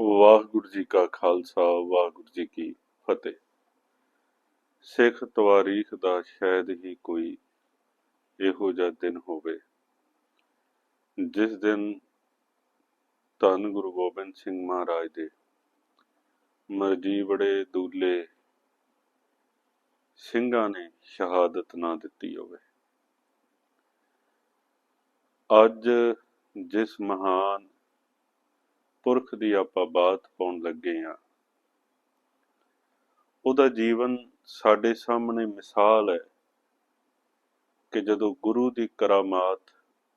ਵਾਹਿਗੁਰੂ ਜੀ ਕਾ ਖਾਲਸਾ, ਵਾਹਿਗੁਰੂ ਜੀ ਕੀ ਫਤਿਹ। ਸਿੱਖ ਤਵਾਰੀਖ ਦਾ ਸ਼ਾਇਦ ਹੀ ਕੋਈ ਇਹੋ ਜਿਹਾ ਦਿਨ ਹੋਵੇ, ਜਿਸ ਦਿਨ ਧੰਨ ਗੁਰੂ ਗੋਬਿੰਦ ਸਿੰਘ ਮਹਾਰਾਜ ਦੇ ਮਰਜ਼ੀ ਬੜੇ ਦੂਲੇ ਸਿੰਘਾਂ ਨੇ ਸ਼ਹਾਦਤ ਨਾ ਦਿੱਤੀ ਹੋਵੇ। ਅੱਜ ਜਿਸ ਮਹਾਨ ਪੁਰਖ ਦੀ ਆਪਾਂ ਬਾਤ ਪਾਉਣ ਲੱਗੇ ਆ ਉਹਦਾ ਜੀਵਨ ਸਾਡੇ ਸਾਹਮਣੇ ਮਿਸਾਲ ਹੈ ਕਿ ਜਦੋਂ ਗੁਰੂ ਦੀ ਕਰਾਮਾਤ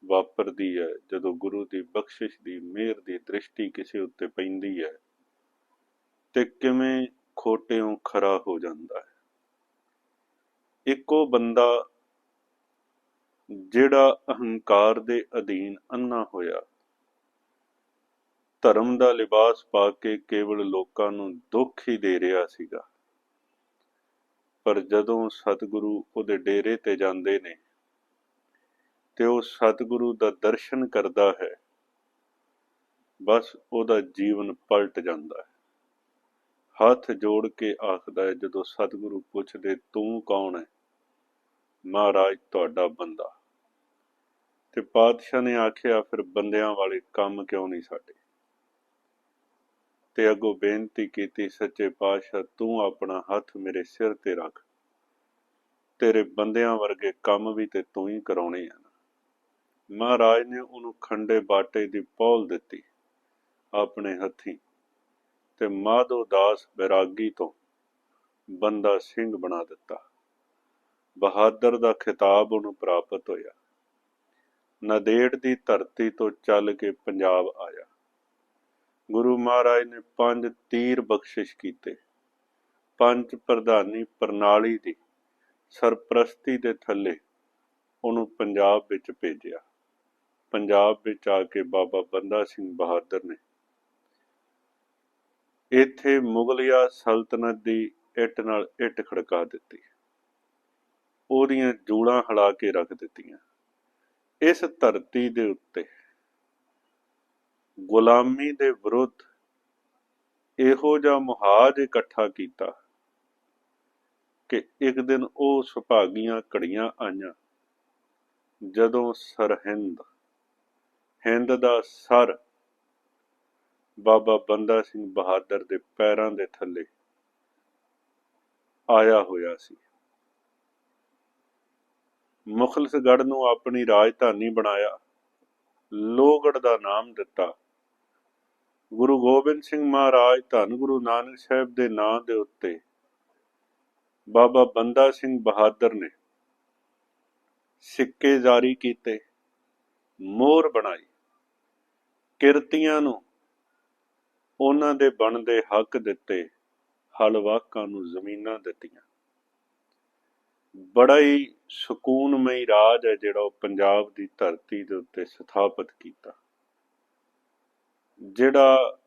ਵਾਪਰਦੀ ਹੈ, ਜਦੋਂ ਗੁਰੂ ਦੀ ਬਖਸ਼ਿਸ਼ ਦੀ ਮਿਹਰ ਦੀ ਦ੍ਰਿਸ਼ਟੀ ਕਿਸੇ ਉੱਤੇ ਪੈਂਦੀ ਹੈ, ਤੇ ਕਿਵੇਂ ਖੋਟਿਓਂ ਖਰਾ ਹੋ ਜਾਂਦਾ ਹੈ। ਇੱਕੋ ਬੰਦਾ ਜਿਹੜਾ ਅਹੰਕਾਰ ਦੇ ਅਧੀਨ ਅੰਨਾ ਹੋਇਆ ਧਰਮ ਦਾ ਲਿਬਾਸ ਪਾ ਕੇ ਕੇਵਲ ਲੋਕਾਂ ਨੂੰ ਦੁੱਖ ਹੀ ਦੇ ਰਿਹਾ ਸੀਗਾ। ਪਰ ਜਦੋਂ ਸਤਿਗੁਰੂ ਉਹਦੇ ਡੇਰੇ ਤੇ ਜਾਂਦੇ ਨੇ ਤੇ ਉਹ ਸਤਿਗੁਰੂ ਦਾ ਦਰਸ਼ਨ ਕਰਦਾ ਹੈ, ਬਸ ਉਹਦਾ ਜੀਵਨ ਪਲਟ ਜਾਂਦਾ ਹੈ। ਹੱਥ ਜੋੜ ਕੇ ਆਖਦਾ ਹੈ, ਜਦੋਂ ਸਤਿਗੁਰੂ ਪੁੱਛਦੇ, ਤੂੰ ਕੌਣ ਹੈ? ਮਹਾਰਾਜ ਤੁਹਾਡਾ ਬੰਦਾ। ਤੇ ਪਾਤਸ਼ਾਹ ਨੇ ਆਖਿਆ, ਫਿਰ ਬੰਦਿਆਂ ਵਾਲੇ ਕੰਮ ਕਿਉਂ ਨਹੀਂ ਸਾਡੇ? ਤੇ ਅੱਗੋਂ ਬੇਨਤੀ ਕੀਤੀ, ਸੱਚੇ ਪਾਤਸ਼ਾਹ, ਤੂੰ ਆਪਣਾ ਹੱਥ ਮੇਰੇ ਸਿਰ ਤੇ ਰੱਖ। ਤੇਰੇ ਬੰਦਿਆਂ ਵਰਗੇ ਕੰਮ ਵੀ ਤੇ ਤੂੰ ਹੀ ਕਰਾਉਣੇ ਆ ਮਹਾਰਾਜ ਨੇ ਉਹਨੂੰ ਖੰਡੇ ਬਾਟੇ ਦੀ ਪੌਲ ਦਿੱਤੀ ਆਪਣੇ ਹੱਥੀ ਤੇ ਮਾਧੋ ਦਾਸ ਬੈਰਾਗੀ ਤੋਂ ਬੰਦਾ ਸਿੰਘ ਬਣਾ ਦਿੱਤਾ। ਬਹਾਦਰ ਦਾ ਖਿਤਾਬ ਉਹਨੂੰ ਪ੍ਰਾਪਤ ਹੋਇਆ। ਨਦੇੜ ਦੀ ਧਰਤੀ ਤੋਂ ਚੱਲ ਕੇ ਪੰਜਾਬ ਆਇਆ। ਗੁਰੂ ਮਹਾਰਾਜ ਨੇ ਪੰਜ ਤੀਰ ਬਖਸ਼ਿਸ਼ ਕੀਤੇ। ਪੰਜ ਪ੍ਰਧਾਨੀ ਪ੍ਰਣਾਲੀ ਦੀ ਸਰਪ੍ਰਸਤੀ ਦੇ ਥੱਲੇ ਉਹਨੂੰ ਪੰਜਾਬ ਵਿੱਚ ਭੇਜਿਆ। ਪੰਜਾਬ ਵਿੱਚ ਆ ਕੇ ਬਾਬਾ ਬੰਦਾ ਸਿੰਘ ਬਹਾਦਰ ਨੇ ਇੱਥੇ ਮੁਗਲਿਆ ਸਲਤਨਤ ਦੀ ਇੱਟ ਨਾਲ ਇੱਟ ਖੜਕਾ ਦਿੱਤੀ। ਉਹਦੀਆਂ ਜੂੜਾਂ ਹਲਾ ਕੇ ਰੱਖ ਦਿੱਤੀਆਂ। ਇਸ ਧਰਤੀ ਦੇ ਉੱਤੇ ਗੁਲਾਮੀ ਦੇ ਵਿਰੁੱਧ ਇਹੋ ਜਿਹਾ ਮੁਹਾਜ ਇਕੱਠਾ ਕੀਤਾ ਕਿ ਇੱਕ ਦਿਨ ਉਹ ਸੁਭਾਗੀਆਂ ਘੜੀਆਂ ਆਈਆਂ। ਜਦੋਂ ਸਰਹਿੰਦ, ਹਿੰਦ ਦਾ ਸਰ ਬਾਬਾ ਬੰਦਾ ਸਿੰਘ ਬਹਾਦਰ ਦੇ ਪੈਰਾਂ ਦੇ ਥੱਲੇ ਆਇਆ ਹੋਇਆ ਸੀ। ਮੁਖਲਸਗੜ੍ਹ ਨੂੰ ਆਪਣੀ ਰਾਜਧਾਨੀ ਬਣਾਇਆ ਲੋਹਗੜ ਦਾ ਨਾਮ ਦਿੱਤਾ। ਗੁਰੂ ਗੋਬਿੰਦ ਸਿੰਘ ਮਹਾਰਾਜ ਧੰਨ ਗੁਰੂ ਨਾਨਕ ਸਾਹਿਬ ਦੇ ਨਾਂ ਦੇ ਉੱਤੇ ਬਾਬਾ ਬੰਦਾ ਸਿੰਘ ਬਹਾਦਰ ਨੇ ਸਿੱਕੇ ਜਾਰੀ ਕੀਤੇ, ਮੋਹਰ ਬਣਾਈ। ਕਿਰਤੀਆਂ ਨੂੰ ਉਹਨਾਂ ਦੇ ਬਣਦੇ ਹੱਕ ਦਿੱਤੇ, ਹਲਵਾਕਾਂ ਨੂੰ ਜ਼ਮੀਨਾਂ ਦਿੱਤੀਆਂ। ਬੜਾ ਹੀ ਸਕੂਨਮਈ ਰਾਜ ਹੈ ਜਿਹੜਾ ਉਹ ਪੰਜਾਬ ਦੀ ਧਰਤੀ ਦੇ ਉੱਤੇ ਸਥਾਪਿਤ ਕੀਤਾ। ਜਿਹੜਾ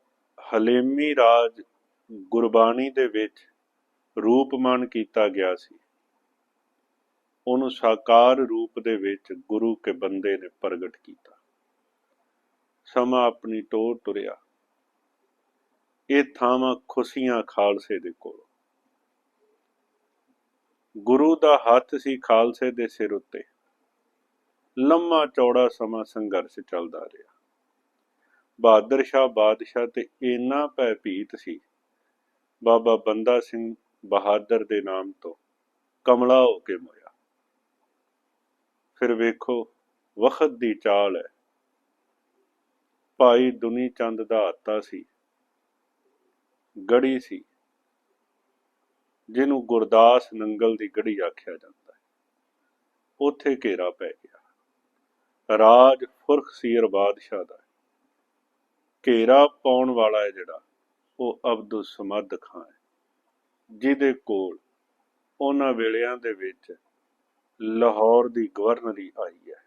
ਹਲੇਮੀ ਰਾਜ ਗੁਰਬਾਣੀ ਦੇ ਵਿੱਚ ਰੂਪਮਾਨ ਕੀਤਾ ਗਿਆ ਸੀ, ਉਹਨੂੰ ਸਾਕਾਰ ਰੂਪ ਦੇ ਵਿੱਚ ਗੁਰੂ ਕੇ ਬੰਦੇ ਨੇ ਪ੍ਰਗਟ ਕੀਤਾ। ਸਮਾਂ ਆਪਣੀ ਟੋਰ ਤੁਰਿਆ। ਇਹ ਥਾਵਾਂ ਖੁਸ਼ੀਆਂ ਖਾਲਸੇ ਦੇ ਕੋਲ। ਗੁਰੂ ਦਾ ਹੱਥ ਸੀ ਖਾਲਸੇ ਦੇ ਸਿਰ ਉੱਤੇ। ਲੰਮਾ ਚੌੜਾ ਸਮਾਂ ਸੰਘਰਸ਼ ਚੱਲਦਾ ਰਿਹਾ। ਬਹਾਦਰ ਸ਼ਾਹ ਬਾਦਸ਼ਾਹ ਤੇ ਇੰਨਾ ਭੈਭੀਤ ਸੀ। ਬਾਬਾ ਬੰਦਾ ਸਿੰਘ ਬਹਾਦਰ ਦੇ ਨਾਮ ਤੋਂ ਕਮਲਾ ਹੋ ਕੇ ਮੋਇਆ। ਫਿਰ ਵੇਖੋ, ਵਖਤ ਦੀ ਚਾਲ ਹੈ। ਭਾਈ ਦੁਨੀ ਚੰਦ ਦਾ ਹੱਤਾ ਸੀ। ਗੜੀ ਸੀ। ਜਿਹਨੂੰ ਗੁਰਦਾਸ ਨੰਗਲ ਦੀ ਗੜੀ ਆਖਿਆ ਜਾਂਦਾ ਹੈ। ਉੱਥੇ ਘੇਰਾ ਪੈ ਗਿਆ। ਰਾਜ ਫੁਰਖ ਸੀਰ ਬਾਦਸ਼ਾਹ ਦਾ ਘੇਰਾ ਪਾਉਣ ਵਾਲਾ ਹੈ ਜਿਹੜਾ, ਉਹ ਅਬਦੁਲ ਸਮਦ ਖਾਨ ਹੈ, ਜਿਹਦੇ ਕੋਲ ਉਹਨਾਂ ਵੇਲਿਆਂ ਦੇ ਵਿੱਚ ਲਾਹੌਰ ਦੀ ਗਵਰਨਰੀ ਆਈ ਹੈ।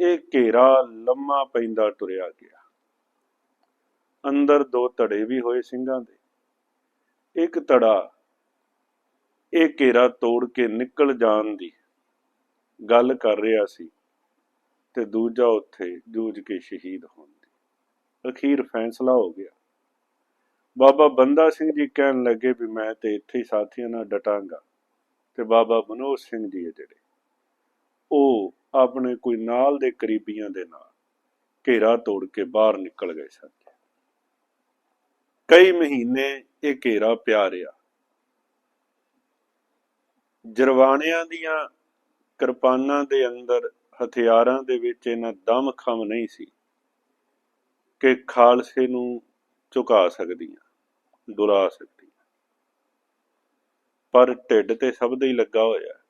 ਇਹ ਘੇਰਾ ਲੰਮਾ ਪੈਂਦਾ ਤੁਰਿਆ ਗਿਆ। ਅੰਦਰ ਦੋ ਧੜੇ ਵੀ ਹੋਏ ਸਿੰਘਾਂ ਦੇ। ਇੱਕ ਧੜਾ ਇਹ ਘੇਰਾ ਤੋੜ ਕੇ ਨਿਕਲ ਜਾਣ ਦੀ ਗੱਲ ਕਰ ਰਿਹਾ ਸੀ ਤੇ ਦੂਜਾ ਉੱਥੇ ਜੂਝ ਕੇ ਸ਼ਹੀਦ ਹੋਣ। ਅਖੀਰ ਫੈਸਲਾ ਹੋ ਗਿਆ। ਬਾਬਾ ਬੰਦਾ ਸਿੰਘ ਜੀ ਕਹਿਣ ਲੱਗੇ ਵੀ ਮੈਂ ਤੇ ਇੱਥੇ ਹੀ ਸਾਥੀਆਂ ਨਾਲ ਡਟਾਂਗਾ ਤੇ ਬਾਬਾ ਮਨੋਜ ਸਿੰਘ ਜੀ ਹੈ ਜਿਹੜੇ। ਉਹ ਆਪਣੇ ਕੋਈ ਨਾਲ ਦੇ ਕਰੀਬੀਆਂ ਦੇ ਨਾਲ ਘੇਰਾ ਤੋੜ ਕੇ ਬਾਹਰ ਨਿਕਲ ਗਏ ਸਨ। ਕਈ ਮਹੀਨੇ ਇਹ ਘੇਰਾ ਪਿਆ ਰਿਹਾ। ਜਰਵਾਣਿਆਂ ਦੀਆਂ ਕਿਰਪਾਨਾਂ ਦੇ ਅੰਦਰ, ਹਥਿਆਰਾਂ ਦੇ ਵਿੱਚ ਇਹਨਾਂ ਦਮ ਖਮ ਨਹੀਂ ਸੀ। ਕਿ ਖਾਲਸੇ ਨੂੰ ਝੁਕਾ ਸਕਦੀਆਂ ਦੁਰਾ ਸਕਦੀਆਂ। ਪਰ ਢਿੱਡ ਤੇ ਸਭ ਦੇ ਹੀ ਲੱਗਾ ਹੋਇਆ।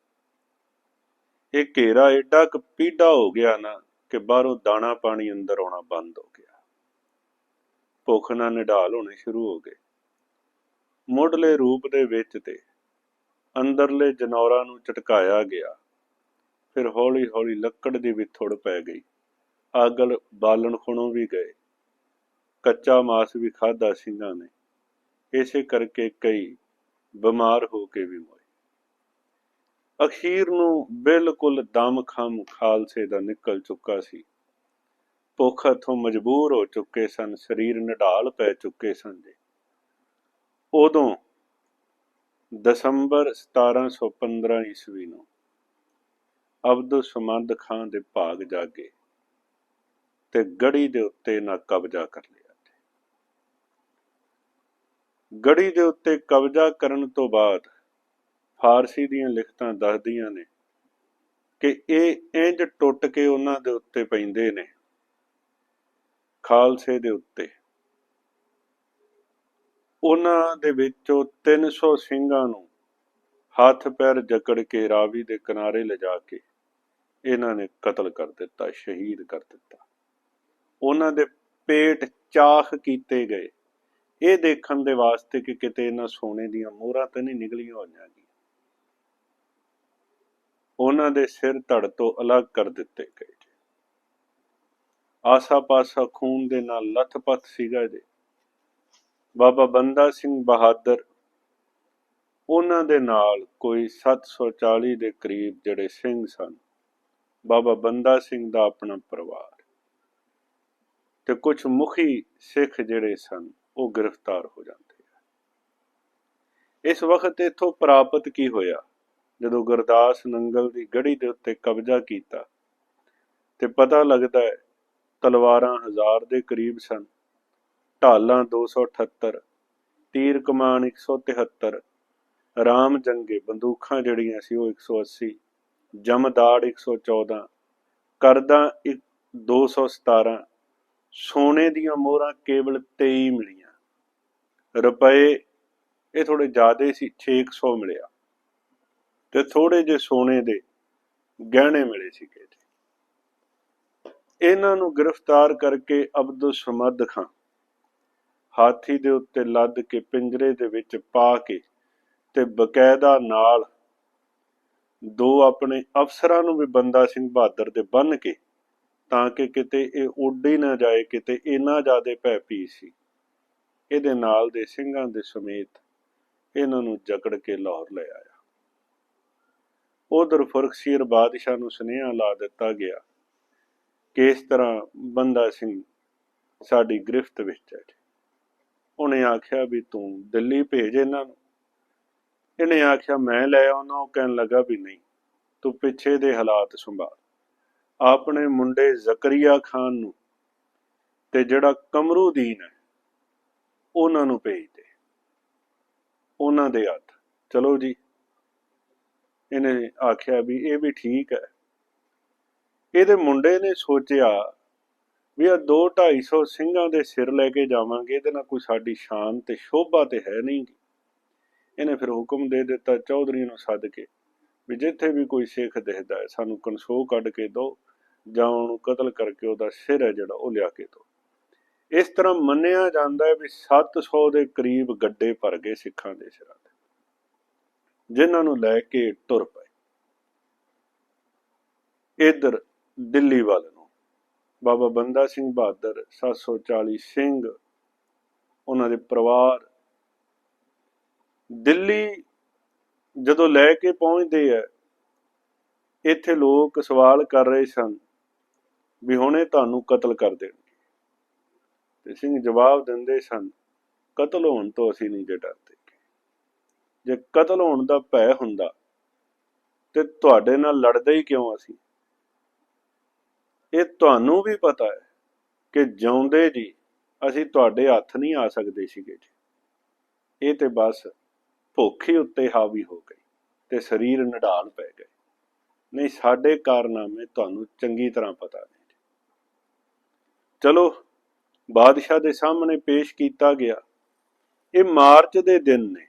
ਇਹ ਘੇਰਾ ਏਡਾ ਕੁ ਹੋ ਗਿਆ ਨਾ ਕਿ ਬਾਹਰੋਂ ਦਾਣਾ ਪਾਣੀ ਅੰਦਰ ਆਉਣਾ ਬੰਦ ਹੋ ਗਿਆ। ਭੁੱਖ ਨਾਲ ਨਿਢਾਲ ਹੋਣੇ ਸ਼ੁਰੂ ਹੋ ਗਏ। ਮੁੱਢਲੇ ਰੂਪ ਦੇ ਵਿੱਚ ਤੇ ਅੰਦਰਲੇ ਜਨੌਰਾਂ ਨੂੰ ਝਟਕਾਇਆ ਗਿਆ। ਫਿਰ ਹੌਲੀ ਹੌਲੀ ਲੱਕੜ ਦੀ ਵੀ ਥੁੜ ਪੈ ਗਈ। ਆਗਲ ਬਾਲਣ ਖੁਣੋਂ ਵੀ ਗਏ। ਕੱਚਾ ਮਾਸ ਵੀ ਖਾਦਾ ਸਿੰਘਾਂ ਨੇ। ਇਸੇ ਕਰਕੇ ਕਈ ਬਿਮਾਰ ਹੋ ਕੇ ਵੀ ਮੋਏ। ਅਖੀਰ ਨੂੰ ਬਿਲਕੁਲ ਦਮ ਖਮ ਖਾਲਸੇ ਦਾ ਨਿਕਲ ਚੁੱਕਾ ਸੀ। ਭੁੱਖ ਹੱਥੋਂ ਮਜਬੂਰ ਹੋ ਚੁੱਕੇ ਸਨ, ਸਰੀਰ ਨਿਢਾਲ ਪੈ ਚੁੱਕੇ ਸਨ ਜੀ। ਉਦੋਂ ਦਸੰਬਰ 1715 ਈਸਵੀ ਨੂੰ ਅਬਦੁਲ ਸਮਦ ਖਾਨ ਦੇ ਭਾਗ ਜਾਗੇ ਤੇ ਗੜੀ ਦੇ ਉੱਤੇ ਨਾ ਕਬਜ਼ਾ ਕਰ ਲਿਆ। ਗੜੀ ਦੇ ਉੱਤੇ ਕਬਜ਼ਾ ਕਰਨ ਤੋਂ ਬਾਅਦ ਫਾਰਸੀ ਦੀਆਂ ਲਿਖਤਾਂ ਦੱਸਦੀਆਂ ਨੇ ਕਿ ਇਹ ਇੰਜ ਟੁੱਟ ਕੇ ਉਹਨਾਂ ਦੇ ਉੱਤੇ ਪੈਂਦੇ ਨੇ, ਖਾਲਸੇ ਦੇ ਉੱਤੇ। ਉਹਨਾਂ ਦੇ ਵਿੱਚੋਂ 300 ਸਿੰਘਾਂ ਨੂੰ ਹੱਥ ਪੈਰ ਜਕੜ ਕੇ ਰਾਵੀ ਦੇ ਕਿਨਾਰੇ ਲਿਜਾ ਕੇ ਇਹਨਾਂ ਨੇ ਕਤਲ ਕਰ ਦਿੱਤਾ, ਸ਼ਹੀਦ ਕਰ ਦਿੱਤਾ। ਉਹਨਾਂ ਦੇ ਪੇਟ ਚਾਖ ਕੀਤੇ ਗਏ। ਇਹ ਦੇਖਣ ਦੇ ਵਾਸਤੇ ਕਿ ਕਿਤੇ ਇਹਨਾਂ ਸੋਨੇ ਦੀਆਂ ਮੋਹਰਾਂ ਤਾਂ ਨਹੀਂ ਨਿਕਲੀਆਂ ਹੋਈਆਂ ਜੀ ਉਹਨਾਂ ਦੇ ਸਿਰ ਧੜ ਤੋਂ ਅਲੱਗ ਕਰ ਦਿੱਤੇ ਗਏ ਜੀ। ਆਸਾ ਪਾਸਾ ਖੂਨ ਦੇ ਨਾਲ ਲੱਥਪੱਥ ਸੀਗਾ ਜੀ। ਬਾਬਾ ਬੰਦਾ ਸਿੰਘ ਬਹਾਦਰ, ਉਹਨਾਂ ਦੇ ਨਾਲ ਕੋਈ 740 ਦੇ ਕਰੀਬ ਜਿਹੜੇ ਸਿੰਘ ਸਨ, ਬਾਬਾ ਬੰਦਾ ਸਿੰਘ ਦਾ ਆਪਣਾ ਪਰਿਵਾਰ। ਤੇ ਕੁਝ ਮੁਖੀ ਸਿੱਖ ਜਿਹੜੇ ਸਨ ਉਹ ਗ੍ਰਿਫਤਾਰ ਹੋ ਜਾਂਦੇ ਆ। ਇਸ ਵਕਤ ਇਥੋਂ ਪ੍ਰਾਪਤ ਕੀ ਹੋਇਆ? ਜਦੋਂ ਗੁਰਦਾਸ ਨੰਗਲ ਦੀ ਗੜੀ ਦੇ ਉੱਤੇ ਕਬਜ਼ਾ ਕੀਤਾ ਤੇ ਪਤਾ ਲੱਗਦਾ ਹੈ ਤਲਵਾਰਾਂ ਹਜ਼ਾਰ ਦੇ ਕਰੀਬ ਸਨ। ਢਾਲਾਂ 278 ਤੀਰ ਕਮਾਨ 173 ਰਾਮ ਜੰਗੇ ਬੰਦੂਕਾਂ ਜਿਹੜੀਆਂ ਸੀ ਉਹ 180 ਜਮਦਾੜ 114 ਕਰਦਾ 217 ਸੋਨੇ ਦੀਆਂ ਮੋਹਰਾਂ ਕੇਵਲ 23 ਮਿਲੀਆਂ। ਰੁਪਏ, ਇਹ ਥੋੜੇ ਜ਼ਿਆਦੇ ਸੀ 600 ਮਿਲਿਆ। ਤੇ ਥੋੜੇ ਜੇ ਸੋਨੇ ਦੇ ਗਹਿਣੇ ਮਿਲੇ ਸੀ ਕਿ ਇਹਨਾਂ ਨੂੰ ਗ੍ਰਿਫਤਾਰ ਕਰਕੇ ਅਬਦੁਲ ਸਮਦ ਖਾਨ ਹਾਥੀ ਦੇ ਉੱਤੇ ਲੱਦ ਕੇ ਪਿੰਜਰੇ ਦੇ ਵਿੱਚ ਪਾ ਕੇ ਤੇ ਬਕਾਇਦਾ ਨਾਲ ਦੋ ਆਪਣੇ ਅਫਸਰਾਂ ਨੂੰ ਵੀ ਬੰਦਾ ਸਿੰਘ ਬਹਾਦਰ ਦੇ ਬੰਨ ਕੇ ਤਾਂ ਕਿ ਕਿਤੇ ਇਹ ਉੱਡ ਹੀ ਨਾ ਜਾਏ, ਕਿਤੇ ਇੰਨਾ ਜ਼ਿਆਦੇ ਭੈ ਪੀ ਸੀ। ਇਹਦੇ ਨਾਲ ਦੇ ਸਿੰਘਾਂ ਦੇ ਸਮੇਤ ਇਹਨਾਂ ਨੂੰ ਜਕੜ ਕੇ ਲਾਹੌਰ ਲੈ ਆਇਆ। ਉਧਰ ਫਰਖਸ਼ੀਰ ਬਾਦਸ਼ਾਹ ਨੂੰ ਸੁਨੇਹਾ ਲਾ ਦਿੱਤਾ ਗਿਆ ਕਿ ਇਸ ਤਰ੍ਹਾਂ ਬੰਦਾ ਸਿੰਘ ਸਾਡੀ ਗ੍ਰਿਫਤ ਵਿੱਚ ਹੈ ਉਹਨੇ ਆਖਿਆ ਵੀ ਤੂੰ ਦਿੱਲੀ ਭੇਜ ਇਹਨਾਂ ਨੂੰ। ਇਹਨੇ ਆਖਿਆ, ਮੈਂ ਲੈ ਆਉਣਾ ਉਹ ਕਹਿਣ ਲੱਗਾ ਵੀ ਨਹੀਂ, ਤੂੰ ਪਿੱਛੇ ਦੇ ਹਾਲਾਤ ਸੰਭਾਲ। ਆਪਣੇ ਮੁੰਡੇ ਜ਼ਕਰੀਆ ਖਾਨ ਨੂੰ ਤੇ ਜਿਹੜਾ ਕਮਰੂਦੀਨ ਹੈ ਉਹਨਾਂ ਨੂੰ ਭੇਜ ਦੇ। ਉਹਨਾਂ ਦੇ ਹੱਥ। ਚਲੋ ਜੀ। ਇਹਨੇ ਆਖਿਆ ਵੀ ਇਹ ਵੀ ਠੀਕ ਹੈ। ਇਹਦੇ ਮੁੰਡੇ ਨੇ ਸੋਚਿਆ ਵੀ ਆ 2 250 ਸਿੰਘਾਂ ਦੇ ਸਿਰ ਲੈ ਕੇ ਜਾਵਾਂਗੇ, ਇਹਦੇ ਨਾਲ ਕੋਈ ਸਾਡੀ ਸ਼ਾਨ ਤੇ ਸ਼ੋਭਾ ਤੇ ਹੈ ਨਹੀਂ ਇਹਨੇ ਫਿਰ ਹੁਕਮ ਦੇ ਦਿੱਤਾ ਚੌਧਰੀ ਨੂੰ ਸੱਦ ਕੇ ਵੀ ਜਿੱਥੇ ਵੀ ਕੋਈ ਸਿੱਖ ਦਿਖਦਾ ਹੈ, ਸਾਨੂੰ ਕਨਸੋ ਕੱਢ ਕੇ ਦਿਓ ਜਾਂ ਉਹਨੂੰ ਕਤਲ ਕਰਕੇ ਉਹਦਾ ਸਿਰ ਹੈ ਜਿਹੜਾ, ਉਹ ਲਿਆ ਕੇ ਦਿਓ। ਇਸ ਤਰ੍ਹਾਂ ਮੰਨਿਆ ਜਾਂਦਾ ਹੈ ਵੀ 700 ਦੇ ਕਰੀਬ ਗੱਡੇ ਭਰ ਗਏ ਸਿੱਖਾਂ ਦੇ ਸਿਰਾਂ ਤੇ, ਜਿਨ੍ਹਾਂ ਨੂੰ ਲੈ ਕੇ ਟੁਰ ਪਏ। ਇਧਰ ਦਿੱਲੀ ਵੱਲ ਨੂੰ, ਬਾਬਾ ਬੰਦਾ ਸਿੰਘ ਬਹਾਦਰ 740 ਸਿੰਘ, ਉਹਨਾਂ ਦੇ ਪਰਿਵਾਰ। ਦਿੱਲੀ ਜਦੋਂ ਲੈ ਕੇ ਪਹੁੰਚਦੇ ਆ, ਇੱਥੇ ਲੋਕ ਸਵਾਲ ਕਰ ਰਹੇ ਸਨ ਵੀ ਹੁਣੇ ਤੁਹਾਨੂੰ ਕਤਲ ਕਰ ਦੇਣ। ਤੇ ਸਿੰਘ ਜਵਾਬ ਦਿੰਦੇ ਸਨ, ਕਤਲ ਹੋਣ ਤੋਂ ਅਸੀਂ ਨਹੀਂ ਜੇ ਡਰਦੇ। ਜੇ ਕਤਲ ਹੋਣ ਦਾ ਭੈ ਹੁੰਦਾ, ਤੇ ਤੁਹਾਡੇ ਨਾਲ ਲੜਦੇ ਹੀ ਕਿਉਂ ਅਸੀਂ? ਇਹ ਤੁਹਾਨੂੰ ਵੀ ਪਤਾ ਹੈ ਕਿ ਜਿਉਂਦੇ ਜੀ ਅਸੀਂ ਤੁਹਾਡੇ ਹੱਥ ਨਹੀਂ ਆ ਸਕਦੇ ਸੀਗੇ ਜੀ। ਇਹ ਤੇ ਬਸ ਭੁੱਖ ਹੀ ਉੱਤੇ ਹਾਵੀ ਹੋ ਗਈ ਤੇ ਸਰੀਰ ਨਢਾਲ ਪੈ ਗਏ। ਨਹੀਂ, ਸਾਡੇ ਕਾਰਨਾਮੇ ਤੁਹਾਨੂੰ ਚੰਗੀ ਤਰ੍ਹਾਂ ਪਤਾ ਨੇ ਚਲੋ ਬਾਦਸ਼ਾਹ ਦੇ ਸਾਹਮਣੇ ਪੇਸ਼ ਕੀਤਾ ਗਿਆ। ਇਹ ਮਾਰਚ ਦੇ ਦਿਨ ਨੇ।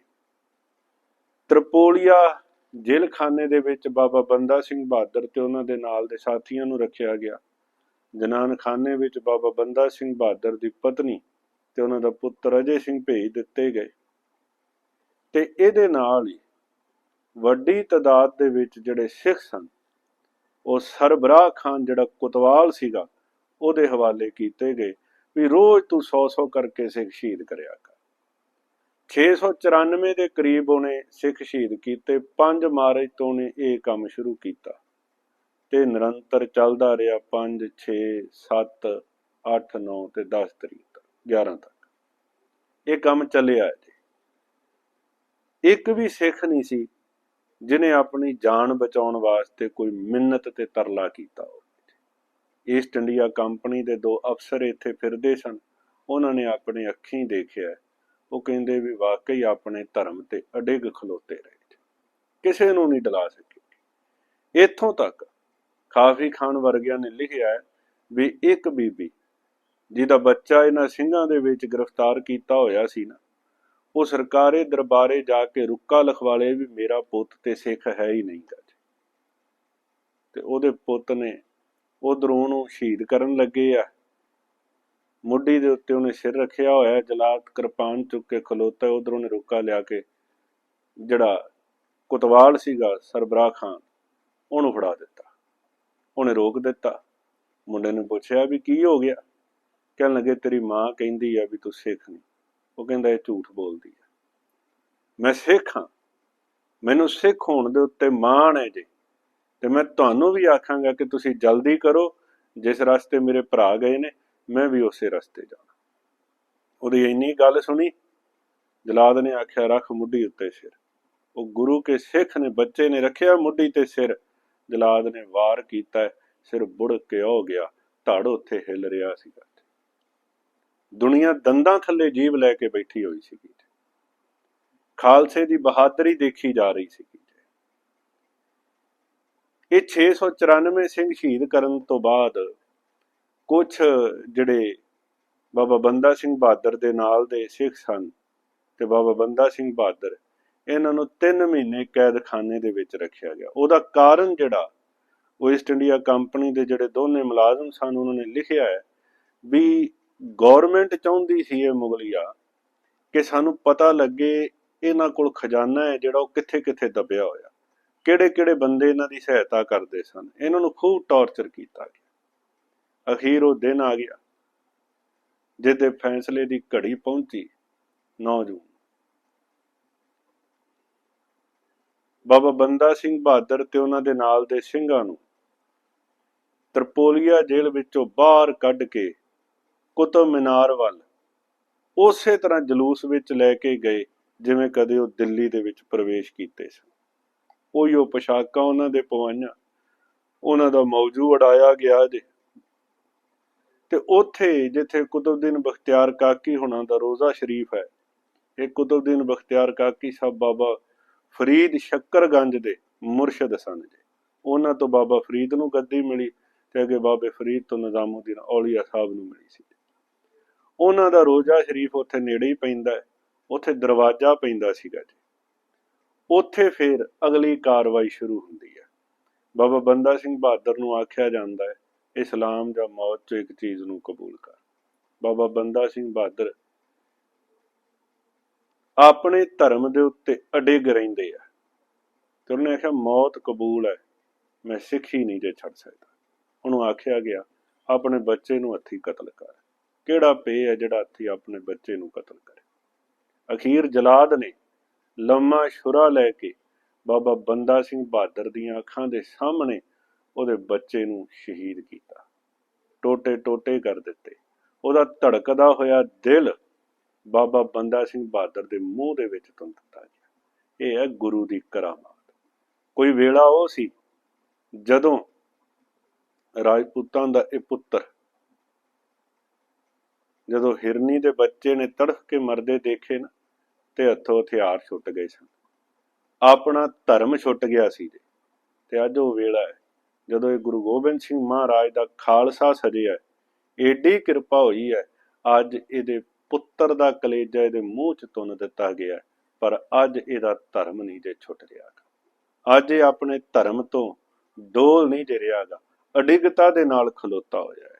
ਤ੍ਰਿਪੋਲੀਆ ਜੇਲ੍ਹ ਦੇ ਵਿੱਚ ਬਾਬਾ ਬੰਦਾ ਸਿੰਘ ਬਹਾਦਰ ਤੇ ਉਹਨਾਂ ਦੇ ਨਾਲ ਦੇ ਸਾਥੀਆਂ ਨੂੰ ਰੱਖਿਆ ਗਿਆ। ਜਨਾਨ ਵਿੱਚ ਬਾਬਾ ਬੰਦਾ ਸਿੰਘ ਬਹਾਦਰ ਦੀ ਪਤਨੀ ਤੇ ਉਹਨਾਂ ਦਾ ਪੁੱਤਰ ਅਜੇ ਸਿੰਘ ਭੇਜ ਦਿੱਤੇ ਗਏ। ਤੇ ਇਹਦੇ ਨਾਲ ਹੀ ਵੱਡੀ ਤਦਾਦ ਦੇ ਵਿੱਚ ਜਿਹੜੇ ਸਿੱਖ ਸਨ, ਉਹ ਸਰਬਰਾਹ ਖਾਨ ਜਿਹੜਾ ਕੁਤਵਾਲ ਸੀਗਾ, ਉਹਦੇ ਹਵਾਲੇ ਕੀਤੇ ਗਏ। ਵੀ ਰੋਜ਼ ਤੂੰ 100-100 ਕਰਕੇ ਸਿੱਖ ਸ਼ਹੀਦ ਕਰਿਆ ਕਰ। 694 ਦੇ ਕਰੀਬ ਉਹਨੇ ਸਿੱਖ ਸ਼ਹੀਦ ਕੀਤੇ 5 ਮਾਰਚ ਤੋਂ ਉਹਨੇ ਇਹ ਕੰਮ ਸ਼ੁਰੂ ਕੀਤਾ। ਤੇ ਨਿਰੰਤਰ ਚੱਲਦਾ ਰਿਹਾ 5 6 7 8 9 ਤੇ 10 ਤਰੀਕ ਤੱਕ 11 ਤੱਕ। ਇਹ ਕੰਮ ਚੱਲਿਆ ਜੀ। ਇੱਕ ਵੀ ਸਿੱਖ ਨਹੀਂ ਸੀ ਜਿਨੇ ਆਪਣੀ ਜਾਨ ਬਚਾਉਣ ਵਾਸਤੇ ਕੋਈ ਮਿੰਨਤ ਤੇ ਤਰਲਾ ਕੀਤਾ ਹੋਵੇ। ਈਸਟ ਇੰਡੀਆ ਕੰਪਨੀ ਦੇ ਦੋ ਅਫਸਰ ਇੱਥੇ ਫਿਰਦੇ ਸਨ। ਉਹਨਾਂ ਨੇ ਆਪਣੇ ਅੱਖੀਂ ਦੇਖਿਆ। ਉਹ ਕਹਿੰਦੇ ਵੀ ਵਾਕਈ ਆਪਣੇ ਧਰਮ ਤੇ ਅਡਿੱਗ ਖਲੋਤੇ ਰਹੇ ਕਿਸੇ ਨੂੰ ਨਹੀਂ ਡਲਾ ਸਕੇ। ਇੱਥੋਂ ਤੱਕ ਕਾਫੀ ਖਾਨ ਵਰਗਿਆਂ ਨੇ ਲਿਖਿਆ ਵੀ ਇੱਕ ਬੀਬੀ ਜਿਹਦਾ ਬੱਚਾ ਇਹਨਾਂ ਸਿੰਘਾਂ ਦੇ ਵਿੱਚ ਗ੍ਰਿਫਤਾਰ ਕੀਤਾ ਹੋਇਆ ਸੀ ਨਾ, ਉਹ ਸਰਕਾਰੇ ਦਰਬਾਰੇ ਜਾ ਕੇ ਰੁੱਕਾ ਲਿਖਵਾਲੇ ਵੀ ਮੇਰਾ ਪੁੱਤ ਤੇ ਸਿੱਖ ਹੈ ਹੀ ਨਹੀਂ। ਗਾ ਤੇ ਉਹਦੇ ਪੁੱਤ ਨੇ ਉਧਰੋਂ ਉਹਨੂੰ ਸ਼ਹੀਦ ਕਰਨ ਲੱਗੇ ਆ। ਮੁੱਢੀ ਦੇ ਉੱਤੇ ਉਹਨੇ ਸਿਰ ਰੱਖਿਆ ਹੋਇਆ ਜਲਾਦ ਕਿਰਪਾਨ ਚੁੱਕ ਕੇ ਖਲੋਤਾ, ਉਧਰੋਂ ਨੇ ਰੁੱਕਾ ਲਿਆ ਕੇ ਜਿਹੜਾ ਕੁਤਵਾਲ ਸੀਗਾ, ਸਰਬਰਾਹ ਖਾਨ, ਉਹਨੂੰ ਫੜਾ ਦਿੱਤਾ। ਉਹਨੇ ਰੋਕ ਦਿੱਤਾ। ਮੁੰਡੇ ਨੇ ਪੁੱਛਿਆ ਵੀ ਕੀ ਹੋ ਗਿਆ? ਕਹਿਣ ਲੱਗੇ, ਤੇਰੀ ਮਾਂ ਕਹਿੰਦੀ ਆ ਵੀ ਤੂੰ ਸਿੱਖ ਨਹੀਂ ਉਹ ਕਹਿੰਦਾ, ਇਹ ਝੂਠ ਬੋਲਦੀ ਹੈ ਮੈਂ ਸਿੱਖ ਹਾਂ। ਮੈਨੂੰ ਸਿੱਖ ਹੋਣ ਦੇ ਉੱਤੇ ਮਾਣ ਹੈ ਜੀ। ਤੇ ਮੈਂ ਤੁਹਾਨੂੰ ਵੀ ਆਖਾਂਗਾ ਕਿ ਤੁਸੀਂ ਜਲਦੀ ਕਰੋ, ਜਿਸ ਰਸਤੇ ਮੇਰੇ ਭਰਾ ਗਏ ਨੇ, ਮੈਂ ਵੀ ਉਸੇ ਰਸਤੇ ਜਾਣਾ। ਉਹਦੀ ਇੰਨੀ ਗੱਲ ਸੁਣੀ, ਜਲਾਦ ਨੇ ਆਖਿਆ, ਰੱਖ ਮੁੱਢੀ ਉੱਤੇ ਸਿਰ। ਉਹ ਗੁਰੂ ਕੇ ਸਿੱਖ ਨੇ, ਬੱਚੇ ਨੇ ਰੱਖਿਆ ਮੁੱਢੀ ਤੇ ਸਿਰ। ਜਲਾਦ ਨੇ ਵਾਰ ਕੀਤਾ, ਸਿਰ ਬੁੜ ਕੇ ਹੋ ਗਿਆ, ਧੜ ਉੱਥੇ ਹਿੱਲ ਰਿਹਾ ਸੀ ਦੁਨੀਆ ਦੰਦਾਂ ਥੱਲੇ ਜੀਵ ਲੈ ਕੇ ਬੈਠੀ ਹੋਈ ਸੀਗੀ ਖਾਲਸੇ ਦੀ ਬਹਾਦਰੀ ਦੇਖੀ ਜਾ ਰਹੀ ਸੀਗੀ। ਇਹ 694 ਸਿੰਘ ਸ਼ਹੀਦ ਕਰਨ ਤੋਂ ਬਾਅਦ ਕੁਝ ਜਿਹੜੇ ਬਾਬਾ ਬੰਦਾ ਸਿੰਘ ਬਹਾਦਰ ਦੇ ਨਾਲ ਦੇ ਸਿੱਖ ਸਨ ਤੇ ਬਾਬਾ ਬੰਦਾ ਸਿੰਘ ਬਹਾਦਰ ਇਹਨਾਂ ਨੂੰ 3 ਮਹੀਨੇ ਕੈਦਖਾਨੇ ਦੇ ਵਿੱਚ ਰੱਖਿਆ ਗਿਆ। ਉਹਦਾ ਕਾਰਨ ਜਿਹੜਾ, ਉਹ ਈਸਟ ਇੰਡੀਆ ਕੰਪਨੀ ਦੇ ਜਿਹੜੇ ਦੋਨੇ ਮੁਲਾਜ਼ਮ ਸਨ, ਉਹਨਾਂ ਨੇ ਲਿਖਿਆ ਹੈ ਵੀ ਗਵਰਨਮੈਂਟ ਚਾਹੁੰਦੀ ਸੀ ਇਹ ਮੁਗਲਿਆ ਕਿ ਸਾਨੂੰ ਪਤਾ ਲੱਗੇ ਇਹਨਾਂ ਕੋਲ ਖਜ਼ਾਨਾ ਹੈ ਜਿਹੜਾ ਉਹ ਕਿੱਥੇ ਕਿੱਥੇ ਦਬਿਆ ਹੋਇਆ। ਕਿਹੜੇ ਕਿਹੜੇ ਬੰਦੇ ਇਹਨਾਂ ਦੀ ਸਹਾਇਤਾ ਕਰਦੇ ਸਨ? ਇਹਨਾਂ ਨੂੰ ਖੂਬ ਟੌਰਚਰ ਕੀਤਾ ਗਿਆ। ਅਖੀਰ ਉਹ ਦਿਨ ਆ ਗਿਆ ਜਿਹਦੇ ਫੈਸਲੇ ਦੀ ਘੜੀ ਪਹੁੰਚੀ 9 ਜੂਨ ਬਾਬਾ ਬੰਦਾ ਸਿੰਘ ਬਹਾਦਰ ਤੇ ਉਹਨਾਂ ਦੇ ਨਾਲ ਦੇ ਸਿੰਘਾਂ ਨੂੰ ਤਰਪੋਲੀਆ ਜੇਲ੍ਹ ਵਿੱਚੋਂ ਬਾਹਰ ਕੱਢ ਕੇ ਕੁਤਬ ਮੀਨਾਰ ਵੱਲ ਉਸੇ ਤਰ੍ਹਾਂ ਜਲੂਸ ਵਿੱਚ ਲੈ ਕੇ ਗਏ, ਜਿਵੇਂ ਕਦੇ ਉਹ ਦਿੱਲੀ ਦੇ ਵਿੱਚ ਪ੍ਰਵੇਸ਼ ਕੀਤੇ ਸਨ। ਉਹੀ ਉਹ ਪੋਸ਼ਾਕਾਂ ਉਹਨਾਂ ਦੇ ਪਵਾਈਆਂ। ਉਹਨਾਂ ਦਾ ਮੌਜੂ ਉਡਾਇਆ ਗਿਆ ਜੇ। ਤੇ ਉੱਥੇ ਜਿੱਥੇ ਕੁਤਬਦੀਨ ਬਖਤਿਆਰ ਕਾਕੀ ਹੁਣਾਂ ਦਾ ਰੋਜ਼ਾ ਸ਼ਰੀਫ ਹੈ, ਇਹ ਕੁਤਬਦੀਨ ਬਖਤਿਆਰ ਕਾਕੀ ਸਾਹਿਬ ਬਾਬਾ ਫਰੀਦ ਸ਼ੱਕਰਗੰਜ ਦੇ ਮੁਰਸ਼ਿਦ ਸਨ ਜੀ। ਉਹਨਾਂ ਤੋਂ ਬਾਬਾ ਫਰੀਦ ਨੂੰ ਗੱਦੀ ਮਿਲੀ ਤੇ ਅੱਗੇ ਬਾਬੇ ਫਰੀਦ ਤੋਂ ਨਿਜ਼ਾਮੁਦੀਨ ਔਲੀਆ ਸਾਹਿਬ ਨੂੰ ਮਿਲੀ ਸੀ। ਉਹਨਾਂ ਦਾ ਰੋਜ਼ਾ ਸ਼ਰੀਫ ਉੱਥੇ ਨੇੜੇ ਹੀ ਪੈਂਦਾ ਹੈ, ਉੱਥੇ ਦਰਵਾਜ਼ਾ ਪੈਂਦਾ ਸੀਗਾ ਜੀ। ਉੱਥੇ ਫਿਰ ਅਗਲੀ ਕਾਰਵਾਈ ਸ਼ੁਰੂ ਹੁੰਦੀ ਹੈ। ਬਾਬਾ ਬੰਦਾ ਸਿੰਘ ਬਹਾਦਰ ਨੂੰ ਆਖਿਆ ਜਾਂਦਾ ਹੈ, ਇਸਲਾਮ ਜਾਂ ਮੌਤ ਚੋਂ ਇੱਕ ਚੀਜ਼ ਨੂੰ ਕਬੂਲ ਕਰ। ਬਾਬਾ ਬੰਦਾ ਸਿੰਘ ਬਹਾਦਰ ਆਪਣੇ ਧਰਮ ਦੇ ਉੱਤੇ ਅਡਿੱਗ ਰਹਿੰਦੇ ਆ ਤੇ ਉਹਨੇ ਆਖਿਆ, ਮੌਤ ਕਬੂਲ ਹੈ, ਮੈਂ ਸਿੱਖ ਹੀ ਨਹੀਂ ਜੇ ਛੱਡ ਸਕਦਾ। ਉਹਨੂੰ ਆਖਿਆ ਗਿਆ, ਆਪਣੇ ਬੱਚੇ ਨੂੰ ਹੱਥੀ ਕਤਲ ਕਰ। ਕਿਹੜਾ ਪੇ ਹੈ ਜਿਹੜਾ ਹੱਥੀ ਆਪਣੇ ਬੱਚੇ ਨੂੰ ਕਤਲ ਕਰੇ? ਅਖੀਰ ਜਲਾਦ ਨੇ ਲੰਮਾ ਸ਼ੁਰਾ ਲੈ ਕੇ ਬਾਬਾ ਬੰਦਾ ਸਿੰਘ ਬਹਾਦਰ ਦੀਆਂ ਅੱਖਾਂ ਦੇ ਸਾਹਮਣੇ ਉਹਦੇ ਬੱਚੇ ਨੂੰ ਸ਼ਹੀਦ ਕੀਤਾ। ਟੋਟੇ ਟੋਟੇ ਕਰ ਦਿੱਤੇ। ਉਹਦਾ ਧੜਕਦਾ ਹੋਇਆ ਦਿਲ ਬਾਬਾ ਬੰਦਾ ਸਿੰਘ ਬਹਾਦਰ ਦੇ ਮੂੰਹ ਦੇ ਵਿੱਚ ਤੋਂ ਦਿੱਤਾ ਗਿਆ। ਇਹ ਹੈ ਗੁਰੂ ਦੀ ਕਰਾਮਾਤ। ਕੋਈ ਵੇਲਾ ਉਹ ਸੀ ਜਦੋਂ ਰਾਜਪੂਤਾਂ ਦਾ ਇਹ ਪੁੱਤਰ ਜਦੋਂ ਹਿਰਨੀ ਦੇ ਬੱਚੇ ਨੇ ਤੜਫ ਕੇ ਮਰਦੇ ਦੇਖੇ ਨਾ ਤੇ ਹੱਥੋਂ ਹਥਿਆਰ ਛੁੱਟ ਗਏ ਸਨ। ਆਪਣਾ ਧਰਮ ਛੁੱਟ ਗਿਆ ਸੀ ਜੀ। ਤੇ ਅੱਜ ਉਹ ਵੇਲਾ ਹੈ। ਜਦੋਂ ਇਹ ਗੁਰੂ ਗੋਬਿੰਦ ਸਿੰਘ ਮਹਾਰਾਜ ਦਾ ਖਾਲਸਾ ਸਜਿਆ ਏਡੀ ਕਿਰਪਾ ਹੋਈ ਹੈ, ਅੱਜ ਇਹਦੇ ਪੁੱਤਰ ਦਾ ਕਲੇਜਾ ਇਹਦੇ ਮੂੰਹ 'ਚ ਤੁੰਨ ਦਿੱਤਾ ਗਿਆ ਪਰ ਅੱਜ ਇਹਦਾ ਧਰਮ ਨਹੀਂ ਜੇ ਛੁੱਟ ਰਿਹਾ ਅੱਜ ਇਹ ਆਪਣੇ ਧਰਮ ਤੋਂ ਡੋਲ ਨਹੀਂ ਜੇ ਰਿਹਾਗਾ, ਅਡਿਗਤਾ ਦੇ ਨਾਲ ਖਲੋਤਾ ਹੋਇਆ ਹੈ।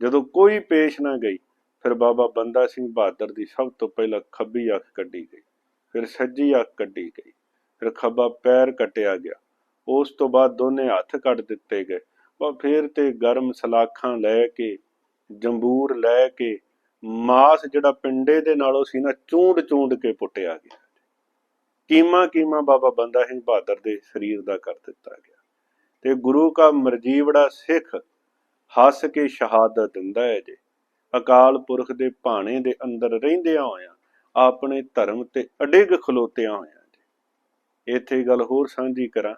ਜਦੋਂ ਕੋਈ ਪੇਸ਼ ਨਾ ਗਈ ਫਿਰ ਬਾਬਾ ਬੰਦਾ ਸਿੰਘ ਬਹਾਦਰ ਦੀ ਸਭ ਤੋਂ ਪਹਿਲਾਂ ਖੱਬੀ ਅੱਖ ਕੱਢੀ ਗਈ, ਫਿਰ ਸੱਜੀ ਅੱਖ ਕੱਢੀ ਗਈ, ਫਿਰ ਖੱਬਾ ਪੈਰ ਕੱਟਿਆ ਗਿਆ। ਉਸ ਤੋਂ ਬਾਅਦ ਦੋਨੇ ਹੱਥ ਕੱਢ ਦਿੱਤੇ ਗਏ। ਉਹ ਫਿਰ ਤੇ ਗਰਮ ਸਲਾਖਾਂ ਲੈ ਕੇ, ਜੰਬੂਰ ਲੈ ਕੇ, ਮਾਸ ਜਿਹੜਾ ਪਿੰਡੇ ਦੇ ਨਾਲੋਂ ਸੀ ਨਾ, ਚੂੰਡ ਚੂੰਡ ਕੇ ਪੁੱਟਿਆ ਗਿਆ। ਕੀਮਾ ਕੀਮਾ ਬਾਬਾ ਬੰਦਾ ਸਿੰਘ ਬਹਾਦਰ ਦੇ ਸਰੀਰ ਦਾ ਕਰ ਦਿੱਤਾ ਗਿਆ। ਤੇ ਗੁਰੂ ਕਾ ਮਰਜੀਵੜਾ ਸਿੱਖ ਹੱਸ ਕੇ ਸ਼ਹਾਦਤ ਦਿੰਦਾ ਹੈ ਜੀ। ਅਕਾਲ ਪੁਰਖ ਦੇ ਭਾਣੇ ਦੇ ਅੰਦਰ ਰਹਿੰਦਿਆਂ ਹੋਇਆਂ, ਆਪਣੇ ਧਰਮ ਤੇ ਅਡਿੱਗ ਖਲੋਤਿਆਂ ਹੋਇਆਂ ਇੱਥੇ ਗੱਲ ਹੋਰ ਸਾਂਝੀ ਕਰਾਂ।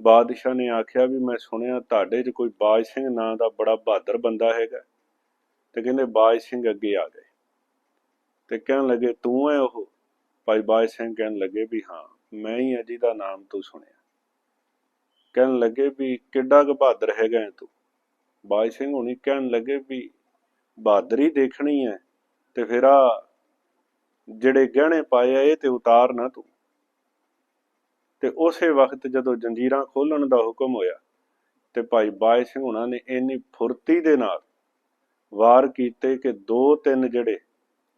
ਬਾਦਸ਼ਾਹ ਨੇ ਆਖਿਆ ਵੀ ਮੈਂ ਸੁਣਿਆ ਤੁਹਾਡੇ 'ਚ ਕੋਈ ਬਾਜ ਸਿੰਘ ਨਾਂ ਦਾ ਬੜਾ ਬਹਾਦਰ ਬੰਦਾ ਹੈਗਾ। ਤੇ ਕਹਿੰਦੇ ਬਾਜ ਸਿੰਘ ਅੱਗੇ ਆ ਗਏ। ਤੇ ਕਹਿਣ ਲੱਗੇ, ਤੂੰ ਹੈ ਉਹ? ਭਾਈ ਬਾਜ ਸਿੰਘ ਕਹਿਣ ਲੱਗੇ ਵੀ, ਹਾਂ, ਮੈਂ ਹੀ ਹਾਂ ਦਾ ਨਾਮ ਤੂੰ ਸੁਣਿਆ। ਕਹਿਣ ਲੱਗੇ ਵੀ, ਕਿੱਡਾ ਕੁ ਬਹਾਦਰ ਹੈਗਾ ਹੈ ਤੂੰ? ਬਾਜ ਸਿੰਘ ਹੁਣੀ ਕਹਿਣ ਲੱਗੇ ਵੀ ਬਹਾਦਰੀ ਦੇਖਣੀ ਹੈ ਤੇ ਫਿਰ ਆ ਜਿਹੜੇ ਗਹਿਣੇ ਪਾਏ ਆ, ਇਹ ਤੇ ਉਤਾਰ ਨਾ ਤੂੰ। ਤੇ ਉਸੇ ਵਕਤ ਜਦੋਂ ਜੰਜੀਰਾਂ ਖੋਲਣ ਦਾ ਹੁਕਮ ਹੋਇਆ ਤੇ ਭਾਈ ਬਾਜ ਸਿੰਘ ਹੁਣਾਂ ਨੇ ਇੰਨੀ ਫੁਰਤੀ ਦੇ ਨਾਲ ਵਾਰ ਕੀਤੇ ਕਿ ਦੋ ਤਿੰਨ ਜਿਹੜੇ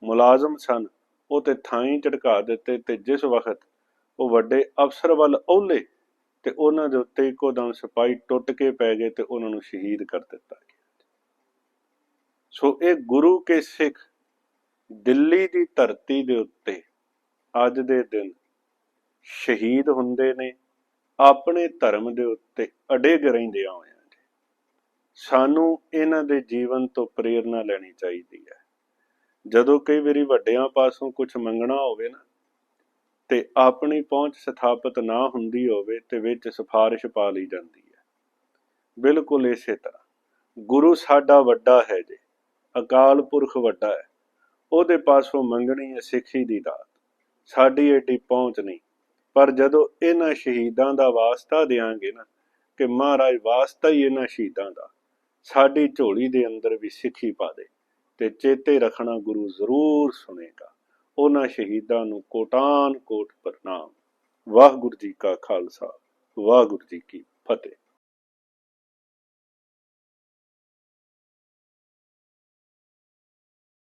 ਮੁਲਾਜ਼ਮ ਸਨ, ਉਹ ਤੇ ਥਾਈਂ ਝਟਕਾ ਦਿੱਤੇ ਤੇ ਜਿਸ ਵਕਤ ਉਹ ਵੱਡੇ ਅਫਸਰ ਵੱਲ ਔਲੇ ਤੇ ਉਹਨਾਂ ਦੇ ਉੱਤੇ ਇੱਕੋ ਦਮ ਸਿਪਾਹੀ ਟੁੱਟ ਕੇ ਪੈ ਗਏ ਤੇ ਉਹਨਾਂ ਨੂੰ ਸ਼ਹੀਦ ਕਰ ਦਿੱਤਾ। ਸੋ ਇਹ ਗੁਰੂ ਕੇ ਸਿੱਖ ਦਿੱਲੀ ਦੀ ਧਰਤੀ ਦੇ ਉੱਤੇ ਅੱਜ ਦੇ ਦਿਨ ਸ਼ਹੀਦ ਹੁੰਦੇ ਨੇ, ਆਪਣੇ ਧਰਮ ਦੇ ਉੱਤੇ ਅਡੇਗ ਰਹਿੰਦੇ ਹੋਏ ਆ ਸਾਨੂੰ ਇਹਨਾਂ ਦੇ ਜੀਵਨ ਤੋਂ ਪ੍ਰੇਰਣਾ ਲੈਣੀ ਚਾਹੀਦੀ ਹੈ। ਜਦੋਂ ਕਈ ਵਾਰੀ ਵੱਡਿਆਂ ਪਾਸੋਂ ਕੁਝ ਮੰਗਣਾ ਹੋਵੇ ਨਾ, ਤੇ ਆਪਣੀ ਪਹੁੰਚ ਸਥਾਪਿਤ ਨਾ ਹੁੰਦੀ ਹੋਵੇ ਤੇ ਵਿੱਚ ਸਿਫਾਰਿਸ਼ ਪਾ ਲਈ ਜਾਂਦੀ ਹੈ। ਬਿਲਕੁਲ ਇਸੇ ਤਰ੍ਹਾਂ, ਗੁਰੂ ਸਾਡਾ ਵੱਡਾ ਹੈ ਜੀ। ਅਕਾਲ ਪੁਰਖ ਵੱਡਾ ਹੈ। ਉਹਦੇ ਪਾਸੋਂ ਮੰਗਣੀ ਹੈ ਸਿੱਖੀ ਦੀ ਦਾਤ। ਸਾਡੀ ਏਡੀ ਪਹੁੰਚ ਨਹੀਂ। ਪਰ ਜਦੋਂ ਇਹਨਾਂ ਸ਼ਹੀਦਾਂ ਦਾ ਵਾਸਤਾ ਦੇਾਂਗੇ ਨਾ, ਕਿ ਮਹਾਰਾਜ ਵਾਸਤਾ ਹੀ ਇਹਨਾਂ ਸ਼ਹੀਦਾਂ ਦਾ, ਸਾਡੀ ਝੋਲੀ ਦੇ ਅੰਦਰ ਵੀ ਸਿੱਖੀ ਪਾ ਦੇ ਤੇ ਚੇਤੇ ਰੱਖਣਾ ਗੁਰੂ ਜ਼ਰੂਰ ਸੁਣੇਗਾ। ਉਹਨਾਂ ਸ਼ਹੀਦਾਂ ਨੂੰ ਕੋਟਾਨ ਕੋਟ ਪ੍ਰਣਾਮ। ਵਾਹਿਗੁਰੂ ਜੀ ਕਾ ਖਾਲਸਾ, ਵਾਹਿਗੁਰੂ ਜੀ ਕੀ ਫਤਿਹ।